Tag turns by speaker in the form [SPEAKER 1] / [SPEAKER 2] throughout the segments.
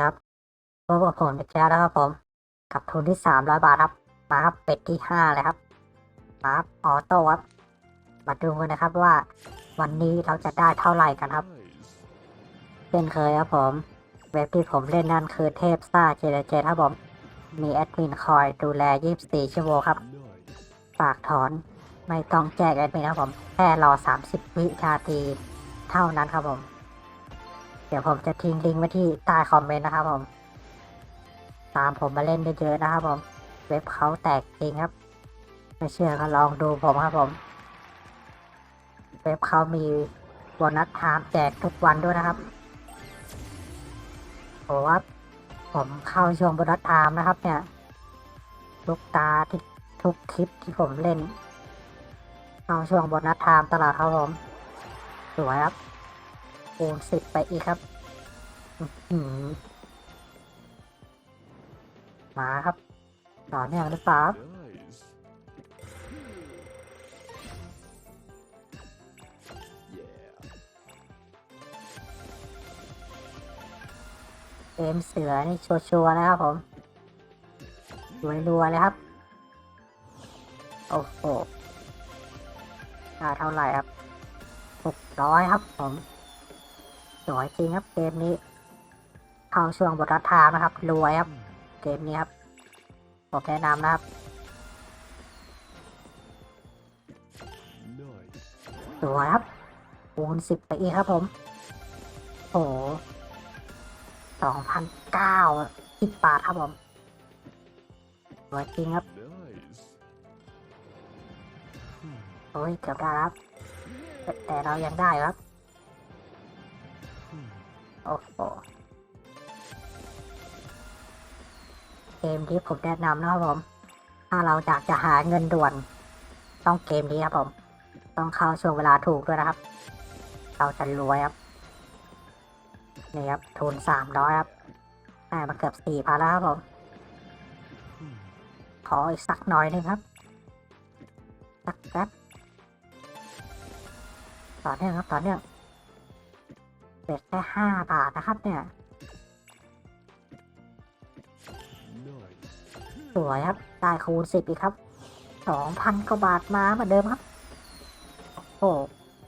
[SPEAKER 1] ครับพบกับผมอีกแล้วนะครับผม กับทุนที่สามร้อยบาทครับมาครับเป็ดที่ห้าเลยครับมาครับออโต้ครับ มาดูกันนะครับว่าวันนี้เราจะได้เท่าไหร่กันครับเช่นเคยครับผม เว็บที่ผมเล่นนั่นคือเทพซ่าเจเจเจครับผม มีแอดมินคอยดูแล 24 ชั่วโมงครับ ฝากถอนไม่ต้องแจกแอดมินครับผม แค่รอ 30 วินาทีเท่านั้นครับผม ดี๋ยวผมจะทิ้งลิงก์ไว้ที่ใต้คอมเมนต์นะครับผม ตามผมมาเล่นเยอะๆนะครับผม เว็บเขาแตกจริงครับไม่เชื่อก็ลองดูผมครับผม เว็บเขามีโบนัสไทม์แจกทุกวันด้วยนะครับโอ้ครับผมเข้าช่วงโบนัสไทม์นะครับ เนี่ย ทุกตาที่ทุกคลิปที่ผมเล่น เข้าช่วงโบนัสไทม์ตลอดครับผม สวยครับ คูณสิบไปอีกครับอื้อหือมาครับ ต่อเนื่องหรือเปล่าครับเกมเสือนี่ชัวร์ๆนะครับผมรัวๆเลยครับ โอ้โหค่าเท่าไหร่ครับหกร้อยครับผม สวยจริงครับเกมนี้เข้าช่วงบทรัฐามนะครับรวยครับ เกมนี้ครับผมแนะนำนะครับ สวยครับคูณสิบไปอีกครับผม โอ้สองพันเก้าสิบบาทครับผม สวยจริงครับโอ้ยเกือบได้ครับ แต่เรายังได้ครับ โอ้โหเกมที่ผมแนะนำนะครับผม ถ้าเราอยากจะหาเงินด่วน ต้องเกมนี้ครับผม ต้องเข้าช่วงเวลาถูกด้วยนะครับ เราจะรวยครับ นี่ครับ ทุนสามร้อยครับได้มาเกือบสี่พันแล้วครับผม ขออีกสักหน่อยหนึงครับ สักแป๊บต่อเนื่องครับต่อเนื่อง เบ็ดแค่ห้าบาทนะครับเนี่ย สวยครับ ได้คูณสิบอีกครับสองพันกว่าบาทมาเหมือนเดิมครับ โอ้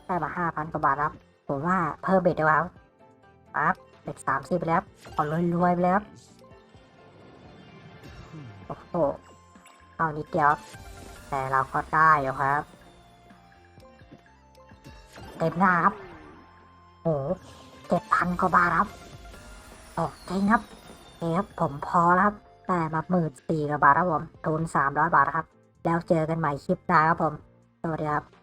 [SPEAKER 1] ได้มาห้าพันกว่าบาทครับ ผมว่าเพิ่มเบ็ดดีกว่าครับเบ็ดสามสิบไปแล้วเอารวยๆไปแล้วโอ้โหเอานิดเดียว แต่เราก็ได้อยู่ครับ เต็มหน้าครับ โอ้เจ็ดพันกว่าบาทครับโอ้จริงครับเอเคครับผมพอแล้วครับได้มาหมื่นสี่กว่าบาทครับผมทุนสามร้อยบาทครับ แล้วเจอกันใหม่คลิปหน้าครับผม สวัสดีครับ